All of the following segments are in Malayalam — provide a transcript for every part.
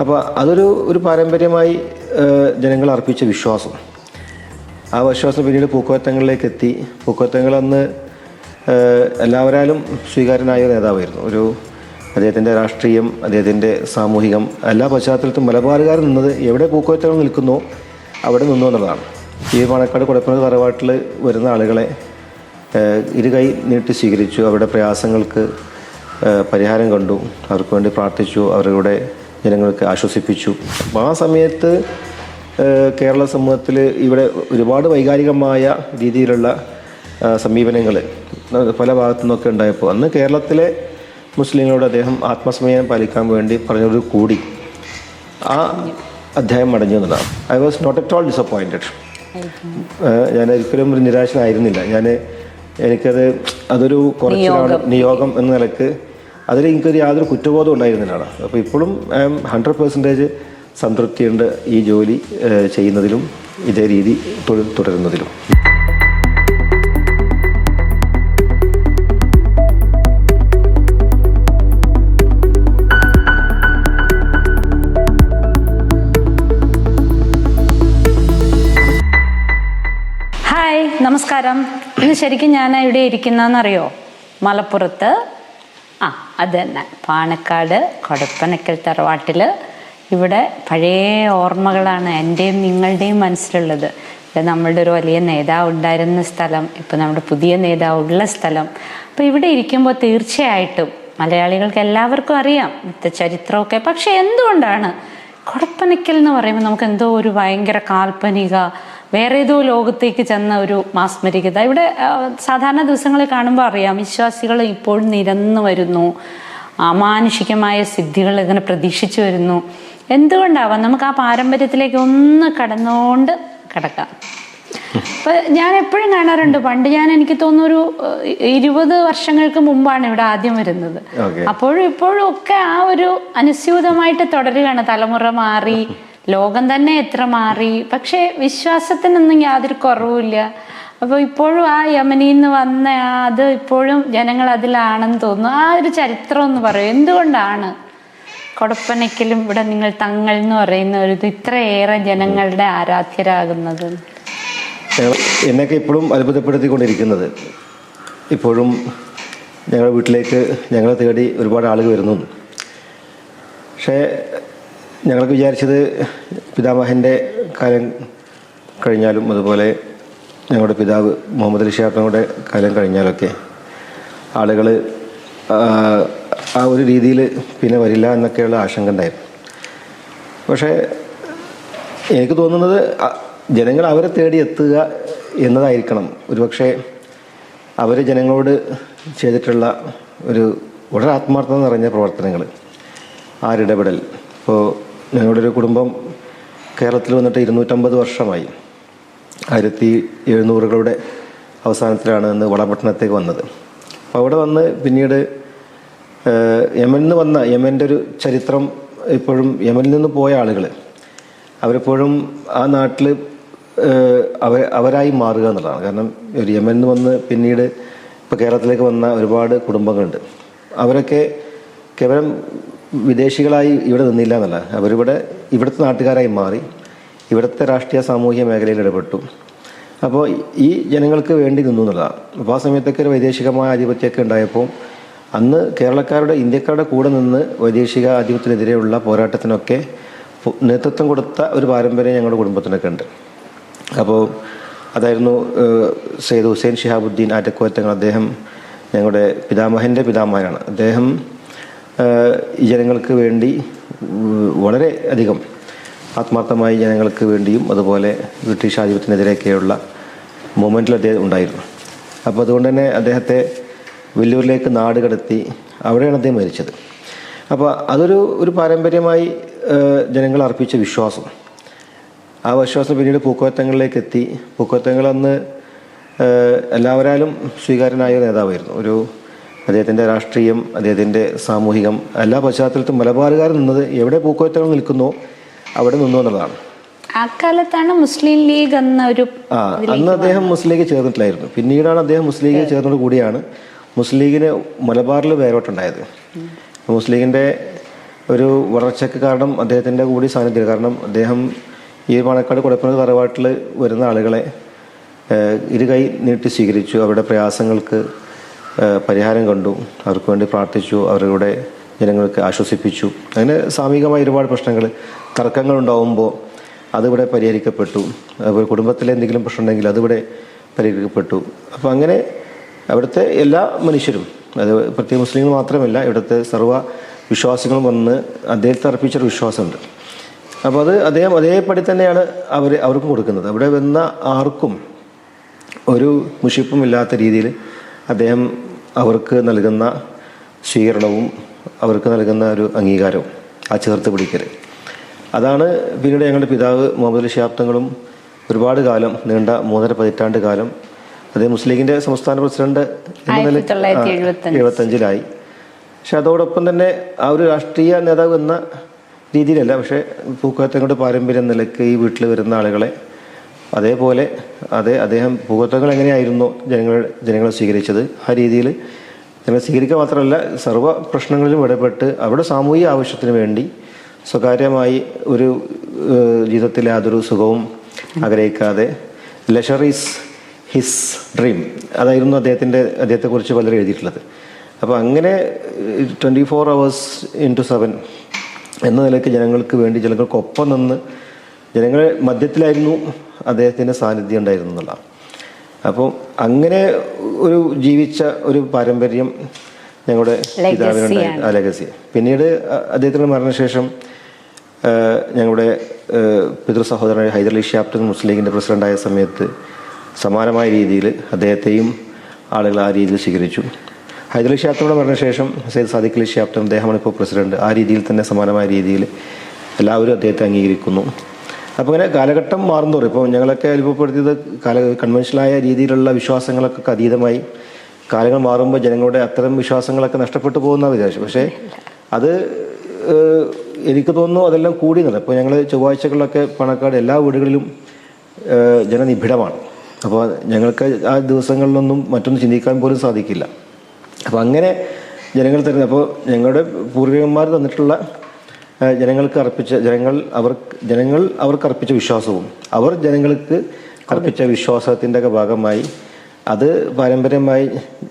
അപ്പോൾ അതൊരു ഒരു പാരമ്പര്യമായി ജനങ്ങൾ അർപ്പിച്ച വിശ്വാസം. ആ വിശ്വാസം പിന്നീട് പൂക്കോത്തങ്ങളിലേക്ക് എത്തി പൂക്കോത്തങ്ങൾ അന്ന് എല്ലാവരാലും സ്വീകാര്യനായ ഒരു നേതാവായിരുന്നു. ഒരു അദ്ദേഹത്തിന്റെ രാഷ്ട്രീയം അദ്ദേഹത്തിന്റെ സാമൂഹികം എല്ലാ പശ്ചാത്തലത്തും മലബാറുകാർ നിന്നത് എവിടെ പൂക്കോത്തങ്ങൾ നിൽക്കുന്നോ അവിടെ നിന്നു എന്നുള്ളതാണ്. ഈ മണക്കാട് കൊടുക്കുന്ന തറവാട്ടിൽ വരുന്ന ആളുകളെ ഇരുകൈ നീട്ടി സ്വീകരിച്ചു. അവരുടെ പ്രയാസങ്ങൾക്ക് പരിഹാരം കണ്ടു. അവർക്ക് വേണ്ടി പ്രാർത്ഥിച്ചു. അവരുടെ ജനങ്ങൾക്ക് ആശ്വസിപ്പിച്ചു. ആ സമയത്ത് കേരള സമൂഹത്തിൽ ഇവിടെ ഒരുപാട് വൈകാരികമായ രീതിയിലുള്ള സമീപനങ്ങൾ പല ഭാഗത്തു നിന്നൊക്കെ ഉണ്ടായപ്പോൾ അന്ന് കേരളത്തിലെ മുസ്ലിങ്ങളോട് അദ്ദേഹം ആത്മസമയം പാലിക്കാൻ വേണ്ടി പറഞ്ഞൊരു കൂടി. ആ അധ്യായം അടഞ്ഞു എന്നതാണ് I was not at all disappointed ഞാൻ ഒരിക്കലും ഒരു നിരാശനായിരുന്നില്ല. ഞാൻ എനിക്കത് അതൊരു കുറച്ചാണ് നിയോഗം എന്ന നിലയ്ക്ക് അതിൽ എനിക്കൊരു യാതൊരു കുറ്റബോധം ഉണ്ടായിരുന്നില്ല അപ്പോൾ ഇപ്പോഴും ഐ എം ഹൺഡ്രഡ് പെർസെന്റേജ് സംതൃപ്തിയുണ്ട് ഈ ജോലി ചെയ്യുന്നതിലും ഇതേ രീതി തൊഴിൽ തുടരുന്നതിലും. നമസ്കാരം. ശരിക്കും ഞാൻ ഇവിടെ ഇരിക്കുന്നതെന്നറിയോ? മലപ്പുറത്ത്. അത് തന്നെ പാണക്കാട് കൊടപ്പനക്കൽ തറവാട്ടിൽ. ഇവിടെ പഴയ ഓർമ്മകളാണ് എന്റെയും നിങ്ങളുടെയും മനസ്സിലുള്ളത്. ഇവിടെ നമ്മളുടെ ഒരു വലിയ നേതാവ് ഉണ്ടായിരുന്ന സ്ഥലം ഇപ്പം നമ്മുടെ പുതിയ നേതാവ് ഉള്ള സ്ഥലം. അപ്പോൾ ഇവിടെ ഇരിക്കുമ്പോൾ തീർച്ചയായിട്ടും മലയാളികൾക്ക് എല്ലാവർക്കും അറിയാം ഇത്ത ചരിത്രമൊക്കെ. പക്ഷെ എന്തുകൊണ്ടാണ് കൊടപ്പനയ്ക്കൽ എന്ന് പറയുമ്പോൾ നമുക്ക് എന്തോ ഒരു ഭയങ്കര കാൽപ്പനിക വേറെ ഏതോ ലോകത്തേക്ക് ചെന്ന ഒരു മാസ്മരികത ഇവിടെ സാധാരണ ദിവസങ്ങളിൽ കാണുമ്പോൾ അറിയാം വിശ്വാസികൾ ഇപ്പോഴും നിരന്നു വരുന്നു. അമാനുഷികമായ സിദ്ധികൾ ഇങ്ങനെ പ്രതീക്ഷിച്ചു വരുന്നു. എന്തുകൊണ്ടാവാം? നമുക്ക് ആ പാരമ്പര്യത്തിലേക്ക് ഒന്ന് കടന്നുകൊണ്ട് കിടക്കാം. അപ്പൊ ഞാൻ എപ്പോഴും കാണാറുണ്ട് പണ്ട് ഞാൻ എനിക്ക് തോന്നുന്നു ഒരു ഇരുപത് വർഷങ്ങൾക്ക് മുമ്പാണ് ഇവിടെ ആദ്യം വരുന്നത്. അപ്പോഴും ഇപ്പോഴും ഒക്കെ ആ ഒരു അനുസ്യൂതമായിട്ട് തുടരുകയാണ്. തലമുറ മാറി ലോകം തന്നെ എത്ര മാറി. പക്ഷെ വിശ്വാസത്തിനൊന്നും യാതൊരു കുറവുമില്ല. അപ്പോൾ ഇപ്പോഴും ആ യമനിൽ നിന്ന് വന്ന അത് ഇപ്പോഴും ജനങ്ങൾ അതിലാണെന്ന് തോന്നുന്നു. ആ ഒരു ചരിത്രം എന്ന് പറയും. എന്തുകൊണ്ടാണ് കൊടപ്പനയ്ക്കലും ഇവിടെ നിങ്ങൾ തങ്ങൾ എന്ന് പറയുന്ന ഒരു ഇത് ഇത്രയേറെ ജനങ്ങളുടെ ആരാധ്യരാകുന്നത്? എന്നൊക്കെ ഇപ്പോഴും അത്ഭുതപ്പെടുത്തിക്കൊണ്ടിരിക്കുന്നത്. ഇപ്പോഴും ഞങ്ങളുടെ വീട്ടിലേക്ക് ഞങ്ങളെ തേടി ഒരുപാട് ആളുകൾ വരുന്നു പക്ഷേ ഞങ്ങൾക്ക് വിചാരിച്ചത് പിതാമഹന്റെ കാലം കഴിഞ്ഞാലും അതുപോലെ ഞങ്ങളുടെ പിതാവ് മുഹമ്മദ് അലി ഷാപ്പിനോടെ കാലം കഴിഞ്ഞാലൊക്കെ ആളുകൾ ആ ഒരു രീതിയിൽ പിന്നെ വരില്ല എന്നൊക്കെയുള്ള ആശങ്ക ഉണ്ടായിരുന്നു. പക്ഷേ എനിക്ക് തോന്നുന്നത് ജനങ്ങൾ അവരെ തേടി എത്തുക എന്നതായിരിക്കണം. ഒരുപക്ഷെ അവർ ജനങ്ങളോട് ചെയ്തിട്ടുള്ള ഒരു വളരെ ആത്മാർത്ഥത നിറഞ്ഞ പ്രവർത്തനങ്ങൾ ആരിടപെടൽ ഇപ്പോൾ ഞങ്ങളുടെ ഒരു കുടുംബം കേരളത്തിൽ വന്നിട്ട് ഇരുന്നൂറ്റമ്പത് വർഷമായി. ആയിരത്തി എഴുന്നൂറുകളുടെ അവസാനത്തിലാണ് ഇന്ന് വളപട്ടണത്തേക്ക് വന്നത്. അപ്പോൾ അവിടെ വന്ന് പിന്നീട് യമനിൽ വന്ന യമന്റെ ഒരു ചരിത്രം ഇപ്പോഴും യമനിൽ നിന്ന് പോയ ആളുകൾ അവരെപ്പോഴും ആ നാട്ടിൽ അവ അവരായി മാറുക എന്നുള്ളതാണ്. കാരണം ഒരു യമനിൽ വന്ന് പിന്നീട് ഇപ്പോൾ കേരളത്തിലേക്ക് വന്ന ഒരുപാട് കുടുംബങ്ങളുണ്ട്. അവരൊക്കെ കേവലം വിദേശികളായി ഇവിടെ നിന്നില്ല എന്നല്ല. അവരിവിടെ ഇവിടുത്തെ നാട്ടുകാരായി മാറി ഇവിടുത്തെ രാഷ്ട്രീയ സാമൂഹ്യ മേഖലയിൽ ഇടപെട്ടു. അപ്പോൾ ഈ ജനങ്ങൾക്ക് വേണ്ടി നിന്നു എന്നുള്ളതാണ് അപ്പോൾ ആ സമയത്തൊക്കെ ഒരു വൈദേശികമായ ആധിപത്യമൊക്കെ ഉണ്ടായപ്പോൾ അന്ന് കേരളക്കാരുടെ ഇന്ത്യക്കാരുടെ കൂടെ നിന്ന് വൈദേശിക ആധിപത്യത്തിനെതിരെയുള്ള പോരാട്ടത്തിനൊക്കെ നേതൃത്വം കൊടുത്ത ഒരു പാരമ്പര്യം ഞങ്ങളുടെ കുടുംബത്തിനൊക്കെ ഉണ്ട്. അപ്പോൾ അതായിരുന്നു സെയ്ദ് ഹുസൈൻ ഷിഹാബുദ്ദീൻ ആറ്റക്കോറ്റങ്ങൾ. അദ്ദേഹം ഞങ്ങളുടെ പിതാമഹന്റെ പിതാമഹനാണ്. അദ്ദേഹം ജനങ്ങൾക്ക് വേണ്ടി വളരെ അധികം ആത്മാർത്ഥമായി ജനങ്ങൾക്ക് വേണ്ടിയും അതുപോലെ ബ്രിട്ടീഷ് ആധിപത്യത്തിനെതിരെയൊക്കെയുള്ള മൊമെന്റിൽ അദ്ദേഹം ഉണ്ടായിരുന്നു. അപ്പോൾ അതുകൊണ്ട് തന്നെ അദ്ദേഹത്തെ വെല്ലൂരിലേക്ക് നാട് കടത്തി അവിടെയാണ് അദ്ദേഹം മരിച്ചത്. അപ്പോൾ അതൊരു ഒരു പാരമ്പര്യമായി ജനങ്ങൾ അർപ്പിച്ച വിശ്വാസം. ആ വിശ്വാസം പിന്നീട് പൂക്കോത്തങ്ങളിലേക്ക് എത്തി. പൂക്കോത്തങ്ങളന്ന് എല്ലാവരാലും സ്വീകാര്യനായ നേതാവായിരുന്നു. ഒരു അദ്ദേഹത്തിന്റെ രാഷ്ട്രീയം അദ്ദേഹത്തിന്റെ സാമൂഹികം എല്ലാ പശ്ചാത്തലത്തും മലബാറുകാർ നിന്നത് എവിടെ പൂക്കോറ്റങ്ങൾ നിൽക്കുന്നു അവിടെ നിന്നു എന്നുള്ളതാണ്. അക്കാലത്താണ് മുസ്ലിം ലീഗ് എന്ന ഒരു ആ അന്ന് അദ്ദേഹം മുസ്ലിം ലീഗ് ചേർന്നിട്ടില്ലായിരുന്നു. പിന്നീടാണ് അദ്ദേഹം മുസ്ലിം ലീഗ് ചേർന്നതോട് കൂടിയാണ് മുസ്ലിം ലീഗിന് മലബാറിൽ വേരോട്ടുണ്ടായത്. മുസ്ലിം ലീഗിന്റെ ഒരു വളർച്ചയ്ക്ക് കാരണം അദ്ദേഹത്തിന്റെ കൂടി സാന്നിധ്യം കാരണം അദ്ദേഹം ഈ പാണക്കാട് കുടപ്പന തറവാട്ടിൽ വരുന്ന ആളുകളെ ഇരുകൈ നീട്ടി സ്വീകരിച്ചു. അവരുടെ പ്രയാസങ്ങൾക്ക് പരിഹാരം കണ്ടു. അവർക്ക് വേണ്ടി പ്രാർത്ഥിച്ചു. അവരുടെ ജനങ്ങൾക്ക് ആശ്വസിപ്പിച്ചു. അങ്ങനെ സാമൂഹികമായ ഒരുപാട് പ്രശ്നങ്ങൾ തർക്കങ്ങൾ ഉണ്ടാവുമ്പോൾ അതിവിടെ പരിഹരിക്കപ്പെട്ടു. അതുപോലെ കുടുംബത്തിലെ എന്തെങ്കിലും പ്രശ്നം ഉണ്ടെങ്കിൽ അതിവിടെ പരിഹരിക്കപ്പെട്ടു. അപ്പോൾ അങ്ങനെ അവിടുത്തെ എല്ലാ മനുഷ്യരും അത് പ്രത്യേക മുസ്ലിങ്ങൾ മാത്രമല്ല ഇവിടുത്തെ സർവ വിശ്വാസികളും വന്ന് അദ്ദേഹത്തെ അർപ്പിച്ചൊരു വിശ്വാസമുണ്ട്. അപ്പോൾ അത് അദ്ദേഹം അതേപടി തന്നെയാണ് അവർ അവർക്കും കൊടുക്കുന്നത്. അവിടെ വന്ന ആർക്കും ഒരു മുഷിപ്പും ഇല്ലാത്ത രീതിയിൽ അദ്ദേഹം അവർക്ക് നൽകുന്ന സ്വീകരണവും അവർക്ക് നൽകുന്ന ഒരു അംഗീകാരവും ആ ചേർത്ത് പിടിക്കൽ അതാണ് പിന്നീട് ഞങ്ങളുടെ പിതാവ് മുഹമ്മദ് അലി ശാബ്ദങ്ങളും ഒരുപാട് കാലം നീണ്ട മൂന്നര പതിറ്റാണ്ട് കാലം അദ്ദേഹം മുസ്ലിം ലീഗിന്റെ സംസ്ഥാന പ്രസിഡന്റ്. എഴുപത്തഞ്ചിലായി പക്ഷെ അതോടൊപ്പം തന്നെ ആ ഒരു രാഷ്ട്രീയ നേതാവ് എന്ന രീതിയിലല്ല പക്ഷേ പൂക്കോത്തങ്ങളുടെ പാരമ്പര്യം നിലയ്ക്ക് ഈ വീട്ടിൽ വരുന്ന ആളുകളെ അതേപോലെ അതേ അദ്ദേഹം ഭൂഗത്വങ്ങൾ എങ്ങനെയായിരുന്നു ജനങ്ങൾ ജനങ്ങളെ സ്വീകരിച്ചത്? ആ രീതിയിൽ ജനങ്ങളെ സ്വീകരിക്കുക മാത്രമല്ല സർവ പ്രശ്നങ്ങളിലും ഇടപെട്ട് അവിടെ സാമൂഹിക ആവശ്യത്തിന് വേണ്ടി സ്വകാര്യമായി ഒരു ജീവിതത്തിൽ യാതൊരു സുഖവും ആഗ്രഹിക്കാതെ ലെഷർ ഈസ് ഹിസ് ഡ്രീം അതായിരുന്നു അദ്ദേഹത്തിന്റെ അദ്ദേഹത്തെക്കുറിച്ച് പലരും എഴുതിയിട്ടുള്ളത്. അപ്പോൾ അങ്ങനെ twenty four hours into seven എന്ന നിലയ്ക്ക് ജനങ്ങൾക്ക് വേണ്ടി ജനങ്ങൾക്കൊപ്പം നിന്ന് ജനങ്ങളെ മധ്യത്തിലായിരുന്നു അദ്ദേഹത്തിന്റെ സാന്നിധ്യം ഉണ്ടായിരുന്നു എന്നുള്ളതാണ് അപ്പോൾ അങ്ങനെ ഒരു ജീവിച്ച ഒരു പാരമ്പര്യം ഞങ്ങളുടെ പിതാവിനുണ്ടായി. ആ ലെഗസി പിന്നീട് അദ്ദേഹത്തിന്റെ മരണശേഷം ഞങ്ങളുടെ പിതൃ പിതൃ ഹൈദർ ഹൈദരലി ഷാപ്റ്റൻ മുസ്ലിം ലീഗിന്റെ പ്രസിഡന്റായ സമയത്ത് സമാനമായ രീതിയിൽ അദ്ദേഹത്തെയും ആളുകൾ ആ രീതിയിൽ സ്വീകരിച്ചു. ഹൈദരലി ഷാപ്റ്ററുടെ മരണശേഷം സയ്യിദ് സാദിഖ് അലി ഷാപ്റ്റർ അദ്ദേഹമാണ് ഇപ്പോൾ പ്രസിഡന്റ് ആ രീതിയിൽ തന്നെ സമാനമായ രീതിയിൽ എല്ലാവരും അദ്ദേഹത്തെ അംഗീകരിക്കുന്നു. അപ്പോൾ ഇങ്ങനെ കാലഘട്ടം മാറുന്നതോറും ഇപ്പോൾ ഞങ്ങളൊക്കെ അനുഭവപ്പെടുത്തിയത് കാല കൺവെൻഷനായ രീതിയിലുള്ള വിശ്വാസങ്ങളൊക്കെ അതീതമായി കാലങ്ങൾ മാറുമ്പോൾ ജനങ്ങളുടെ അത്തരം വിശ്വാസങ്ങളൊക്കെ നഷ്ടപ്പെട്ടു പോകുന്ന വിചാരിച്ചു പക്ഷേ അത് എനിക്ക് തോന്നുന്നു അതെല്ലാം കൂടി നില ഇപ്പോൾ ഞങ്ങൾ ചൊവ്വാഴ്ചകളിലൊക്കെ പണക്കാട് എല്ലാ വീടുകളിലും ജനനിബിഡമാണ്. അപ്പോൾ ഞങ്ങൾക്ക് ആ ദിവസങ്ങളിലൊന്നും മറ്റൊന്നും ചിന്തിക്കാൻ പോലും സാധിക്കില്ല. അപ്പോൾ അങ്ങനെ ജനങ്ങൾ തരുന്നത് അപ്പോൾ ഞങ്ങളുടെ പൂർവികന്മാർ തന്നിട്ടുള്ള ജനങ്ങൾക്ക് അർപ്പിച്ച ജനങ്ങൾ അവർ ജനങ്ങൾ അവർക്ക് അർപ്പിച്ച വിശ്വാസവും അവർ ജനങ്ങൾക്ക് അർപ്പിച്ച വിശ്വാസത്തിന്റെ ഒക്കെ ഭാഗമായി അത് പാരമ്പര്യമായി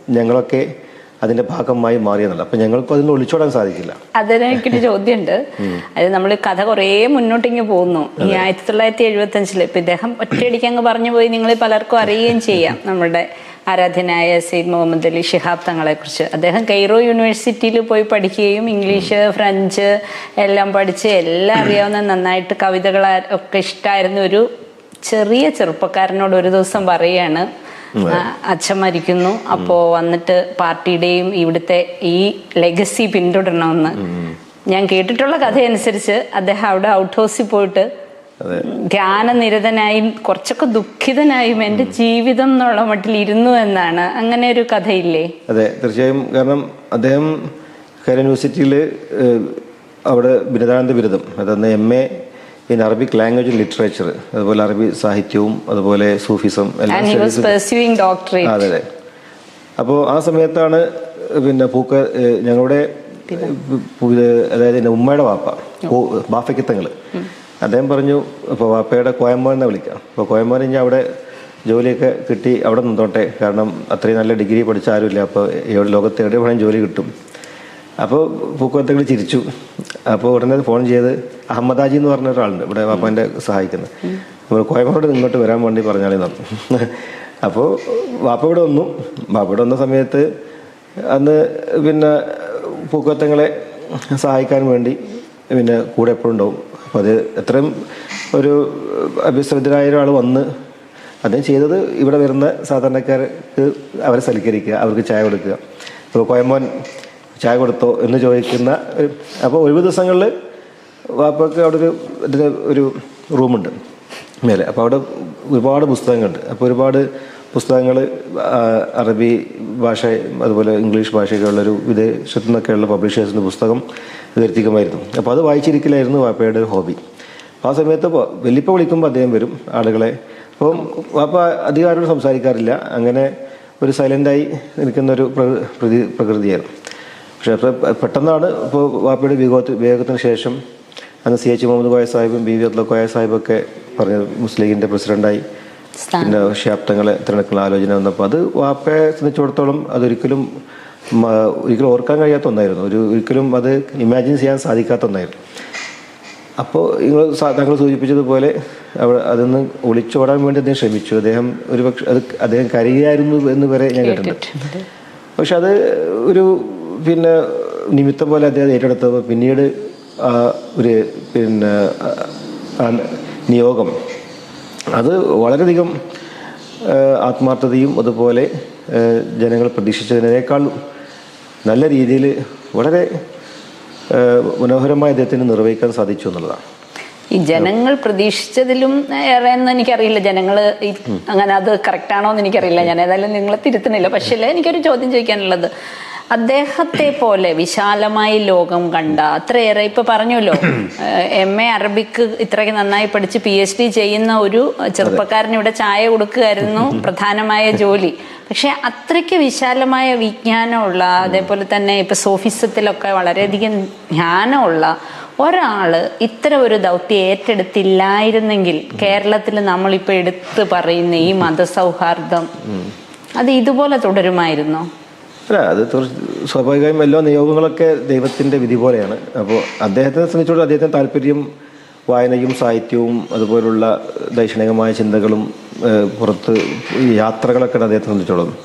ഞങ്ങളൊക്കെ അതിന്റെ ഭാഗമായി മാറിയെന്നല്ല. അപ്പൊ ഞങ്ങൾക്ക് അതിന് ഒളിച്ചോടാൻ സാധിക്കില്ല. അതിന് എനിക്കൊരു ചോദ്യമുണ്ട്. അത് നമ്മൾ കഥ കുറേ മുന്നോട്ടിങ്ങ് പോകുന്നു. ഈ ആയിരത്തി തൊള്ളായിരത്തി എഴുപത്തി അഞ്ചിൽ ഇപ്പൊ ഇദ്ദേഹം ഒറ്റയടിക്ക് അങ്ങ് പറഞ്ഞു പോയി നിങ്ങൾ പലർക്കും അറിയുകയും ചെയ്യാം നമ്മുടെ ആരാധ്യനായ സെയ്ദ് മുഹമ്മദ് അലി ഷിഹാബ് തങ്ങളെ കുറിച്ച് അദ്ദേഹം കൈറോ യൂണിവേഴ്സിറ്റിയിൽ പോയി പഠിക്കുകയും ഇംഗ്ലീഷ് ഫ്രഞ്ച് എല്ലാം പഠിച്ച് എല്ലാം അറിയാവുന്ന നന്നായിട്ട് കവിതകൾ ഒക്കെ ഇഷ്ടമായിരുന്ന ഒരു ചെറിയ ചെറുപ്പക്കാരനോട് ഒരു ദിവസം പറയാണ് അച്ഛൻ മരിക്കുന്നു. അപ്പോ വന്നിട്ട് പാർട്ടിയുടെയും ഇവിടുത്തെ ഈ ലെഗസി പിന്തുടരണമെന്ന്. ഞാൻ കേട്ടിട്ടുള്ള കഥയനുസരിച്ച് അദ്ദേഹം അവിടെ ഔട്ട് ഹൗസിൽ പോയിട്ട് ധ്യാനനിരതനായും കുറച്ചൊക്കെ ദുഃഖിതനായും എന്റെ ജീവിതം എന്നുള്ള മട്ടിൽ ഇരുന്നു എന്നാണ്. അങ്ങനെ ഒരു കഥയില്ലേ? അതെ തീർച്ചയായും. കാരണം അദ്ദേഹം കേരള യൂണിവേഴ്സിറ്റിയിൽ അവിടെ ബിരുദാനന്ദ ബിരുദം. അതായത് M A in Arabic language literature അതുപോലെ അറബി സാഹിത്യവും അതുപോലെ സൂഫിസം എല്ലാം അതെ അതെ. അപ്പോൾ ആ സമയത്താണ് പിന്നെ പൂക്ക ഞങ്ങളുടെ അതായത് എന്റെ ഉമ്മയുടെ വാപ്പ ബാഫയ്ക്കത്തങ്ങൾ അദ്ദേഹം പറഞ്ഞു അപ്പോൾ വാപ്പയുടെ കോയമ്പോനെ വിളിക്കാം. അപ്പോൾ കോയമ്പോനെ ഇനി അവിടെ ജോലിയൊക്കെ കിട്ടി അവിടെ നിന്നോട്ടെ. കാരണം അത്രയും നല്ല ഡിഗ്രി പഠിച്ച ആരുമില്ല. അപ്പോൾ എവിടെ ലോകത്ത് എവിടെ വേണമെങ്കിൽ ജോലി കിട്ടും. അപ്പോൾ പൂക്കോത്തങ്ങൾ ചിരിച്ചു. അപ്പോൾ ഉടനെ ഫോൺ ചെയ്ത് അഹമ്മദാജി എന്ന് പറഞ്ഞ ഒരാളുണ്ട്. ഇവിടെ വാപ്പാന്റെ സഹായിക്കുന്നത് അപ്പോൾ കോയമ്പോട് ഇങ്ങോട്ട് വരാൻ വേണ്ടി പറഞ്ഞാലേ നടന്നു അപ്പോൾ വാപ്പ ഇവിടെ വന്നു. വാപ്പ ഇവിടെ വന്ന സമയത്ത് അന്ന് പിന്നെ പൂക്കോത്തങ്ങളെ സഹായിക്കാൻ വേണ്ടി പിന്നെ കൂടെ എപ്പോഴും ഉണ്ടാവും. അപ്പോൾ അത് എത്രയും ഒരു അഭ്യസ്തവിദ്യരായ ഒരാൾ വന്ന് അദ്ദേഹം ചെയ്തത് ഇവിടെ വരുന്ന സാധാരണക്കാർക്ക് അവരെ സൽക്കരിക്കുക അവർക്ക് ചായ കൊടുക്കുക. ഇപ്പോൾ കോയമ്പോൻ ചായ കൊടുത്തോ എന്ന് ചോദിക്കുന്ന അപ്പോൾ ഒഴിവ് ദിവസങ്ങളിൽ വാപ്പയ്ക്ക് അവിടെ ഒരു ഇതിന് ഒരു റൂമുണ്ട് മേലെ. അപ്പോൾ അവിടെ ഒരുപാട് പുസ്തകങ്ങളുണ്ട്. അപ്പോൾ ഒരുപാട് പുസ്തകങ്ങൾ അറബി ഭാഷ അതുപോലെ ഇംഗ്ലീഷ് ഭാഷയൊക്കെയുള്ളൊരു വിദേശത്തു നിന്നൊക്കെയുള്ള പബ്ലിഷേഴ്സിന്റെ പുസ്തകം വരുത്തിക്കുമായിരുന്നു അപ്പോൾ അത് വായിച്ചിരിക്കലായിരുന്നു വാപ്പയുടെ ഒരു ഹോബി. ആ സമയത്ത് വലിപ്പ വലിയപ്പ വിളിക്കുമ്പോൾ അദ്ദേഹം വരും ആളുകളെ. അപ്പം വാപ്പ അധികം ആരോട് സംസാരിക്കാറില്ല. അങ്ങനെ ഒരു സൈലന്റായി നിൽക്കുന്ന ഒരു പ്രകൃതി പ്രകൃതിയായിരുന്നു. പക്ഷേ അപ്പോൾ പെട്ടെന്നാണ് ഇപ്പോൾ വാപ്പയുടെ വിവേകത്തിന് വിവേകത്തിന് ശേഷം അന്ന് സി എച്ച് മുഹമ്മദ് കോയ സാഹിബും ബി വി അബ്ദുൽ കോയ സാഹിബൊക്കെ പറഞ്ഞ മുസ്ലിം ലീഗിന്റെ പ്രസിഡന്റായി. പിന്നെ ശാബ്ദങ്ങളെ തിരഞ്ഞെടുക്കുന്ന ആലോചന വന്നപ്പോൾ അത് വാപ്പയെ സംബന്ധിച്ചിടത്തോളം അതൊരിക്കലും ഒരിക്കലും ഓർക്കാൻ കഴിയാത്ത ഒന്നായിരുന്നു. ഒരു ഒരിക്കലും അത് ഇമാജിൻ ചെയ്യാൻ സാധിക്കാത്ത ഒന്നായിരുന്നു. അപ്പോൾ നിങ്ങൾ താങ്കൾ സൂചിപ്പിച്ചതുപോലെ അവിടെ അതിൽ ഒളിച്ചോടാൻ വേണ്ടി അദ്ദേഹം ശ്രമിച്ചു. അദ്ദേഹം ഒരു പക്ഷെ അത് അദ്ദേഹം കരയായിരുന്നു എന്ന് വരെ ഞാൻ കേട്ടിട്ടുണ്ട്. പക്ഷെ അത് ഒരു പിന്നെ നിമിത്തം പോലെ അദ്ദേഹം ഏറ്റെടുത്തപ്പോൾ പിന്നീട് ആ ഒരു പിന്നെ നിയോഗം. അത് വളരെയധികം ആത്മാർത്ഥതയും അതുപോലെ ജനങ്ങൾ പ്രതീക്ഷിച്ചതിനേക്കാൾ നല്ല രീതിയിൽ വളരെ മനോഹരമായ അദ്ദേഹത്തിന് നിർവഹിക്കാൻ സാധിച്ചു എന്നുള്ളതാണ്. ഈ ജനങ്ങൾ പ്രതീക്ഷിച്ചതിലും ഏറെ എന്ന് എനിക്കറിയില്ല. ജനങ്ങൾ അങ്ങനെ അത് കറക്റ്റ് ആണോ എന്ന് എനിക്കറിയില്ല. ഞാൻ ഏതായാലും നിങ്ങളെ തിരുത്തുന്നില്ല. പക്ഷേ എനിക്കൊരു ചോദ്യം ചോദിക്കാനുള്ളത്. അദ്ദേഹത്തെ പോലെ വിശാലമായി ലോകം കണ്ട അത്രയേറെ ഇപ്പൊ പറഞ്ഞല്ലോ എം. എ. അറബിക്ക് ഇത്രയ്ക്ക് നന്നായി പഠിച്ച് പി. എച്ച്. ഡി ചെയ്യുന്ന ഒരു ചെറുപ്പക്കാരന് ഇവിടെ ചായ കൊടുക്കുകയായിരുന്നു പ്രധാനമായ ജോലി. പക്ഷെ അത്രയ്ക്ക് വിശാലമായ വിജ്ഞാനമുള്ള അതേപോലെ തന്നെ ഇപ്പൊ സോഫിസത്തിലൊക്കെ വളരെയധികം ജ്ഞാനമുള്ള ഒരാൾ ഇത്ര ഒരു ദൗത്യം ഏറ്റെടുത്തില്ലായിരുന്നെങ്കിൽ കേരളത്തിൽ നമ്മളിപ്പോ എടുത്തു പറയുന്ന ഈ മതസൗഹാർദ്ദം അത് ഇതുപോലെ തുടരുമായിരുന്നോ? അല്ല അത് സ്വാഭാവികമായും എല്ലാ നിയോഗങ്ങളൊക്കെ ദൈവത്തിന്റെ വിധി പോലെയാണ്. അപ്പോൾ അദ്ദേഹത്തെ സംബന്ധിച്ചോളം അദ്ദേഹത്തിന് താല്പര്യം വായനയും സാഹിത്യവും അതുപോലുള്ള ദൈക്ഷണികമായ ചിന്തകളും പുറത്ത് യാത്രകളൊക്കെ അദ്ദേഹത്തെ സംബന്ധിച്ചോളം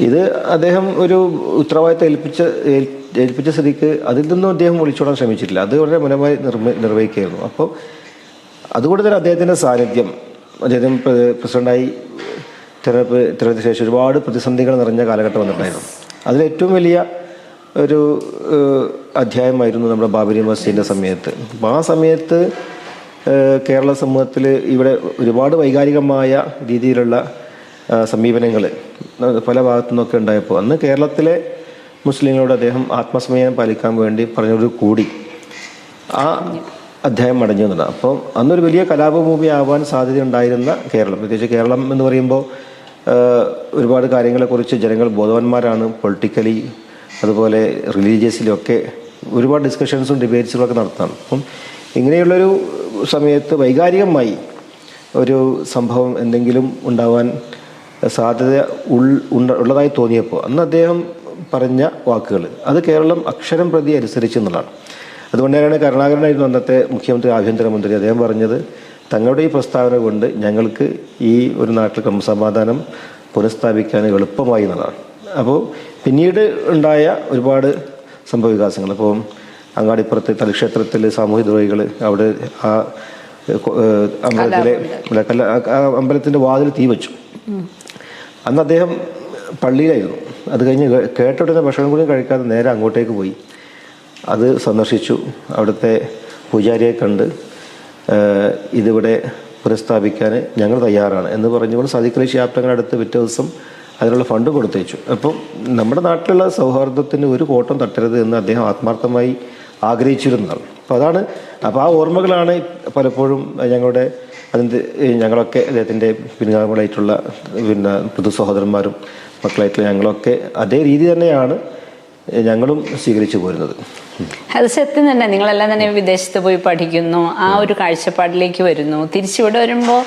ഇത് അദ്ദേഹം ഒരു ഉത്തരവാദിത്തം ഏൽപ്പിച്ച ഏൽ- ഏൽപ്പിച്ച സ്ഥിതിക്ക് അതിൽ നിന്നും അദ്ദേഹം ഒളിച്ചോടാൻ ശ്രമിച്ചിട്ടില്ല. അത് വളരെ മനമായി നിർവഹിക്കുകയായിരുന്നു. അപ്പോൾ അതുകൊണ്ട് തന്നെ അദ്ദേഹത്തിന്റെ സാന്നിധ്യം അദ്ദേഹം പ്രസിഡന്റായി തിരഞ്ഞെടുപ്പ് തിരഞ്ഞെടുത്ത ശേഷം ഒരുപാട് പ്രതിസന്ധികൾ നിറഞ്ഞ കാലഘട്ടം വന്നിട്ടുണ്ടായിരുന്നു. അതിലേറ്റവും വലിയ ഒരു അധ്യായമായിരുന്നു നമ്മുടെ ബാബരി മസ്ജിദിന്റെ സമയത്ത്. അപ്പോൾ ആ സമയത്ത് കേരള സമൂഹത്തിൽ ഇവിടെ ഒരുപാട് വൈകാരികമായ രീതിയിലുള്ള സമീപനങ്ങൾ പല ഭാഗത്തു നിന്നൊക്കെ ഉണ്ടായപ്പോൾ അന്ന് കേരളത്തിലെ മുസ്ലിങ്ങളോട് അദ്ദേഹം ആത്മസമയം പാലിക്കാൻ വേണ്ടി പറഞ്ഞൊരു കൂടി ആ അധ്യായം അടഞ്ഞു എന്നുള്ളത് അപ്പം അന്നൊരു വലിയ കലാപഭൂമി ആവാൻ സാധ്യതയുണ്ടായിരുന്ന കേരളം. പ്രത്യേകിച്ച് കേരളം എന്ന് പറയുമ്പോൾ ഒരുപാട് കാര്യങ്ങളെക്കുറിച്ച് ജനങ്ങൾ ബോധവാന്മാരാണ് പൊളിറ്റിക്കലി അതുപോലെ റിലീജിയസിലൊക്കെ ഒരുപാട് ഡിസ്കഷൻസും ഡിബേറ്റ്സുകളൊക്കെ നടത്താണ്. അപ്പം ഇങ്ങനെയുള്ളൊരു സമയത്ത് വൈകാരികമായി ഒരു സംഭവം എന്തെങ്കിലും ഉണ്ടാവാൻ സാധ്യത ഉള്ളതായി തോന്നിയപ്പോൾ അന്ന് അദ്ദേഹം പറഞ്ഞ വാക്കുകൾ അത് കേരളം അക്ഷരം പ്രതി അനുസരിച്ച് എന്നുള്ളതാണ്. അതുകൊണ്ട് തന്നെയാണ് കരുണാകരനായിരുന്നു അന്നത്തെ മുഖ്യമന്ത്രി ആഭ്യന്തരമന്ത്രി അദ്ദേഹം പറഞ്ഞത് തങ്ങളുടെ ഈ പ്രസ്താവന കൊണ്ട് ഞങ്ങൾക്ക് ഈ ഒരു നാട്ടിൽ ക്രമസമാധാനം പുനഃസ്ഥാപിക്കാൻ എളുപ്പമായി എന്നതാണ്. അപ്പോൾ പിന്നീട് ഉണ്ടായ ഒരുപാട് സംഭവവികാസങ്ങൾ അപ്പോൾ അങ്ങാടിപ്പുറത്ത് തലക്ഷേത്രത്തിൽ സാമൂഹ്യ ദ്രോഹികൾ അവിടെ ആ അമ്പലത്തിലെ കല്ല- അമ്പലത്തിന്റെ വാതിൽ തീ വെച്ചു. അന്ന് അദ്ദേഹം പള്ളിയിലായിരുന്നു. അത് കഴിഞ്ഞ് കേട്ട ഉടനെ ഭക്ഷണം കൂടി കഴിക്കാതെ നേരെ അങ്ങോട്ടേക്ക് പോയി. അത് സന്ദർശിച്ചു. അവിടുത്തെ പൂജാരിയെ കണ്ട് ഇതിവിടെ പുനഃസ്ഥാപിക്കാൻ ഞങ്ങൾ തയ്യാറാണ് എന്ന് പറഞ്ഞുകൊണ്ട് സാദിഖ് അലി അടുത്ത് പിറ്റേ ദിവസം അതിനുള്ള ഫണ്ട് കൊടുത്തേച്ചു. അപ്പം നമ്മുടെ നാട്ടിലുള്ള സൗഹാർദ്ദത്തിന് ഒരു കോട്ടം തട്ടരുത് എന്ന് അദ്ദേഹം ആത്മാർത്ഥമായി ആഗ്രഹിച്ചിരുന്നതാണ്. അപ്പോൾ അതാണ് അപ്പോൾ ആ ഓർമ്മകളാണ് പലപ്പോഴും ഞങ്ങളുടെ അതിന്റെ ഞങ്ങളൊക്കെ അദ്ദേഹത്തിന്റെ പിൻഗാമികളായിട്ടുള്ള പിന്നെ പുതു സഹോദരന്മാരും മക്കളായിട്ടുള്ള ഞങ്ങളൊക്കെ അതേ രീതി തന്നെയാണ് ഞങ്ങളും സ്വീകരിച്ചു പോരുന്നത്. അത് സത്യം തന്നെ. നിങ്ങളെല്ലാം തന്നെ വിദേശത്ത് പോയി പഠിക്കുന്നു. ആ ഒരു കാഴ്ചപ്പാടിലേക്ക് വരുന്നു. തിരിച്ചിവിടെ വരുമ്പോൾ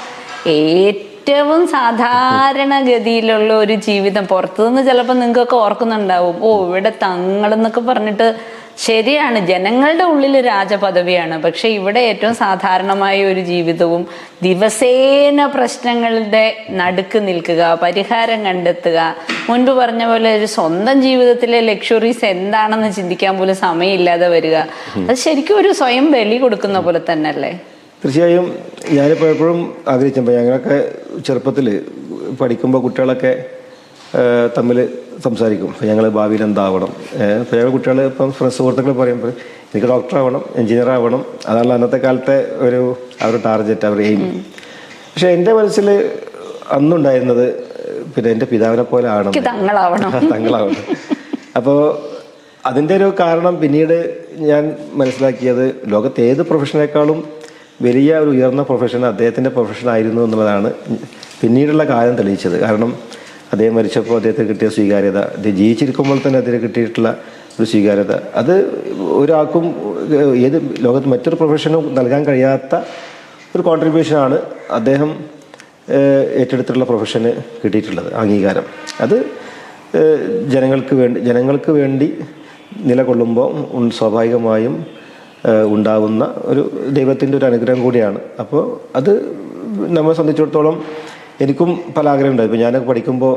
ഏറ്റവും സാധാരണഗതിയിലുള്ള ഒരു ജീവിതം. പുറത്തുനിന്ന് ചിലപ്പോൾ നിങ്ങൾക്കൊക്കെ ഓർക്കുന്നുണ്ടാവും. ഓ ഇവിടെ തങ്ങളെന്നൊക്കെ പറഞ്ഞിട്ട് ശരിയാണ്. ജനങ്ങളുടെ ഉള്ളിൽ രാജപദവിയാണ്. പക്ഷെ ഇവിടെ ഏറ്റവും സാധാരണമായ ഒരു ജീവിതവും ദിവസേന പ്രശ്നങ്ങളുടെ നടുക്ക് നിൽക്കുക പരിഹാരം കണ്ടെത്തുക. മുൻപ് പറഞ്ഞ പോലെ ഒരു സ്വന്തം ജീവിതത്തിലെ ലക്ഷറീസ് എന്താണെന്ന് ചിന്തിക്കാൻ പോലും സമയമില്ലാതെ വരിക. അത് ശരിക്കും ഒരു സ്വയം ബലി കൊടുക്കുന്ന പോലെ തന്നെ അല്ലേ തീർച്ചയായും ഞാനിപ്പോൾ എപ്പോഴും ആഗ്രഹിച്ചപ്പോൾ ഞങ്ങളൊക്കെ ചെറുപ്പത്തിൽ പഠിക്കുമ്പോൾ കുട്ടികളൊക്കെ തമ്മിൽ സംസാരിക്കും. ഞങ്ങൾ ഭാവിയിൽ എന്താവണം? അപ്പോൾ ഞങ്ങൾ കുട്ടികൾ ഇപ്പം ഫ്രണ്ട്സ് സുഹൃത്തുക്കൾ പറയുമ്പോൾ എനിക്ക് ഡോക്ടർ ആവണം എഞ്ചിനീയർ ആവണം. അതാണ് അന്നത്തെ കാലത്തെ ഒരു അവരുടെ ടാർഗറ്റ് അവർ എയിം പക്ഷേ എന്റെ മനസ്സിൽ അന്നുണ്ടായിരുന്നത് പിന്നെ എന്റെ പിതാവിനെ പോലെ ആവണം തങ്ങളാവണം. അപ്പോൾ അതിന്റെ ഒരു കാരണം പിന്നീട് ഞാൻ മനസ്സിലാക്കിയത് ലോകത്തെ ഏത് പ്രൊഫഷനേക്കാളും വലിയ ഒരു ഉയർന്ന പ്രൊഫഷൻ അദ്ദേഹത്തിന്റെ പ്രൊഫഷൻ ആയിരുന്നു എന്നുള്ളതാണ് പിന്നീടുള്ള കാലം തെളിയിച്ചത്. കാരണം അദ്ദേഹം മരിച്ചപ്പോൾ അദ്ദേഹത്തിന് കിട്ടിയ സ്വീകാര്യത. അദ്ദേഹം ജീവിച്ചിരിക്കുമ്പോൾ തന്നെ അദ്ദേഹം കിട്ടിയിട്ടുള്ള ഒരു സ്വീകാര്യത. അത് ഒരാൾക്കും ഏത് ലോകത്ത് മറ്റൊരു പ്രൊഫഷനും നൽകാൻ കഴിയാത്ത ഒരു കോൺട്രിബ്യൂഷനാണ് അദ്ദേഹം ഏറ്റെടുത്തിട്ടുള്ള പ്രൊഫഷന് കിട്ടിയിട്ടുള്ളത് അംഗീകാരം. അത് ജനങ്ങൾക്ക് വേണ്ടി ജനങ്ങൾക്ക് വേണ്ടി നിലകൊള്ളുമ്പോൾ സ്വാഭാവികമായും ഉണ്ടാകുന്ന ഒരു ദൈവത്തിന്റെ ഒരു അനുഗ്രഹം കൂടിയാണ്. അപ്പോൾ അത് നമ്മളെ സംബന്ധിച്ചിടത്തോളം എനിക്കും പല ആഗ്രഹമുണ്ടായി ഇപ്പോൾ ഞാനൊക്കെ പഠിക്കുമ്പോൾ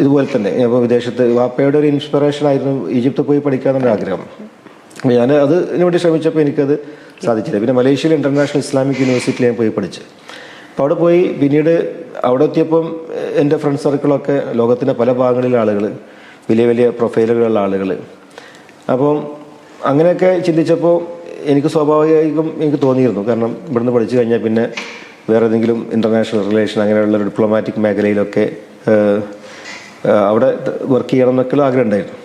ഇതുപോലെ തന്നെ. ഇപ്പോൾ വിദേശത്ത് വാപ്പയുടെ ഒരു ഇൻസ്പിറേഷൻ ആയിരുന്നു ഈജിപ്തിൽ പോയി പഠിക്കാമെന്നുള്ള ആഗ്രഹം. ഞാൻ അത് വേണ്ടി ശ്രമിച്ചപ്പോൾ എനിക്കത് സാധിച്ചില്ല. പിന്നെ മലേഷ്യയിൽ ഇന്റർനാഷണൽ ഇസ്ലാമിക് യൂണിവേഴ്സിറ്റിയിൽ ഞാൻ പോയി പഠിച്ചു. അപ്പോൾ അവിടെ പോയി പിന്നീട് അവിടെ എത്തിയപ്പം എന്റെ ഫ്രണ്ട് സർക്കിളൊക്കെ ലോകത്തിന്റെ പല ഭാഗങ്ങളിലെ ആളുകൾ വലിയ വലിയ പ്രൊഫൈലുകളുള്ള ആളുകൾ അപ്പം അങ്ങനെയൊക്കെ ചിന്തിച്ചപ്പോൾ എനിക്ക് സ്വാഭാവികമായിട്ടും എനിക്ക് തോന്നിയിരുന്നു. കാരണം ഇവിടുന്ന് പഠിച്ചു കഴിഞ്ഞാൽ പിന്നെ വേറെ ഏതെങ്കിലും ഇന്റർനാഷണൽ റിലേഷൻ അങ്ങനെയുള്ള ഡിപ്ലോമാറ്റിക് മേഖലയിലൊക്കെ അവിടെ വർക്ക് ചെയ്യണം എന്നൊക്കെയുള്ള ആഗ്രഹം ഉണ്ടായിരുന്നു.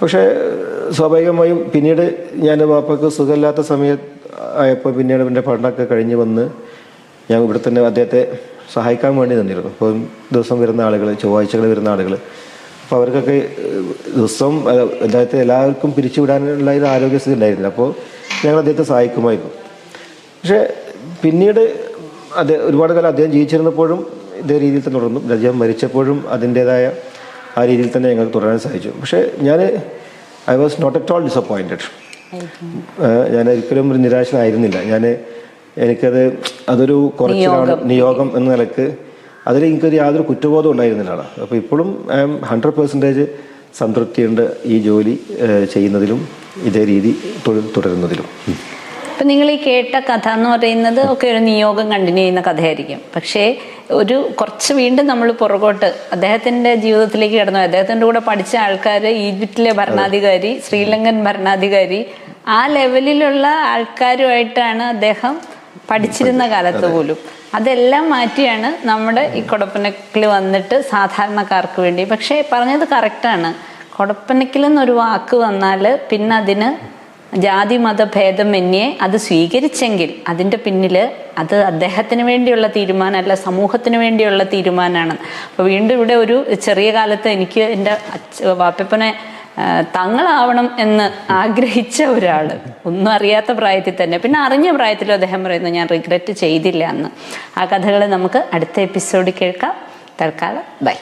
പക്ഷേ സ്വാഭാവികമായും പിന്നീട് ഞാൻ വാപ്പക്ക് സുഖമില്ലാത്ത സമയത്ത് ആയപ്പോൾ പിന്നീട് എന്റെ പഠനമൊക്കെ കഴിഞ്ഞ് വന്ന് ഞാൻ ഇവിടെ തന്നെ അദ്ദേഹത്തെ സഹായിക്കാൻ വേണ്ടി നിന്നിരുന്നു. അപ്പോൾ ദിവസം വരുന്ന ആളുകൾ ചൊവ്വാഴ്ചകൾ വരുന്ന ആളുകൾ അപ്പോൾ അവർക്കൊക്കെ ദിവസം അദ്ദേഹത്തെ എല്ലാവർക്കും പിരിച്ചുവിടാനുള്ള ഒരു ആരോഗ്യസ്ഥിതി ഉണ്ടായിരുന്നില്ല. അപ്പോൾ ഞങ്ങൾ അദ്ദേഹത്തെ സഹായിക്കുമായിരുന്നു. പക്ഷേ പിന്നീട് അത് ഒരുപാട് കാലം അദ്ദേഹം ജീവിച്ചിരുന്നപ്പോഴും ഇതേ രീതിയിൽ തന്നെ തുടർന്നു. അദ്ദേഹം മരിച്ചപ്പോഴും അതിന്റേതായ ആ രീതിയിൽ തന്നെ ഞങ്ങൾക്ക് തുടരാൻ സാധിച്ചു. പക്ഷേ ഞാൻ I was not at all disappointed ഞാൻ ഒരിക്കലും ഒരു നിരാശനായിരുന്നില്ല. ഞാൻ എനിക്കത് അതൊരു കുറച്ചിലാണ് നിയോഗം. എന്ന നിലയ്ക്ക് അതിൽ എനിക്കൊരു യാതൊരു കുറ്റബോധം ഉണ്ടായിരുന്നില്ല അപ്പോൾ ഇപ്പോഴും ഐ എം ഹൺഡ്രഡ് പെർസെന്റേജ് സംതൃപ്തിയുണ്ട് ഈ ജോലി ചെയ്യുന്നതിലും ഇതേ രീതി തൊഴിൽ തുടരുന്നതിലും. ഇപ്പൊ നിങ്ങൾ ഈ കേട്ട കഥ എന്ന് പറയുന്നത് ഒക്കെ ഒരു നിയോഗം കണ്ടിന്യൂ ചെയ്യുന്ന കഥയായിരിക്കും. പക്ഷേ ഒരു കുറച്ച് വീണ്ടും നമ്മൾ പുറകോട്ട് അദ്ദേഹത്തിന്റെ ജീവിതത്തിലേക്ക് കടന്നു. അദ്ദേഹത്തിന്റെ കൂടെ പഠിച്ച ആൾക്കാർ ഈജിപ്തിലെ ഭരണാധികാരി ശ്രീലങ്കൻ ഭരണാധികാരി ആ ലെവലിലുള്ള ആൾക്കാരുമായിട്ടാണ് അദ്ദേഹം പഠിച്ചിരുന്ന കാലത്ത് പോലും. അതെല്ലാം മാറ്റിയാണ് നമ്മുടെ ഈ കൊടപ്പനക്കിൽ വന്നിട്ട് സാധാരണക്കാർക്ക് വേണ്ടി. പക്ഷേ പറഞ്ഞത് കറക്റ്റാണ് കൊടപ്പനക്കിൽ എന്നൊരു വാക്ക് വന്നാൽ പിന്നെ അതിന് ജാതി ഭേദമന്യേ അത് സ്വീകരിച്ചെങ്കിൽ അതിന്റെ പിന്നിൽ അത് അദ്ദേഹത്തിന് വേണ്ടിയുള്ള തീരുമാനമല്ല സമൂഹത്തിന് വേണ്ടിയുള്ള തീരുമാനമാണ്. അപ്പോൾ വീണ്ടും ഇവിടെ ഒരു ചെറിയ കാലത്ത് എനിക്ക് എന്റെ വാപ്പപ്പനെ തങ്ങളാവണം എന്ന് ആഗ്രഹിച്ച ഒരാൾ ഒന്നും അറിയാത്ത പ്രായത്തിൽ തന്നെ. പിന്നെ അറിഞ്ഞ പ്രായത്തിലും അദ്ദേഹം പറയുന്നു ഞാൻ റിഗ്രറ്റ് ചെയ്തില്ല എന്ന്. ആ കഥകൾ നമുക്ക് അടുത്ത എപ്പിസോഡിൽ കേൾക്കാം. തൽക്കാലം ബൈ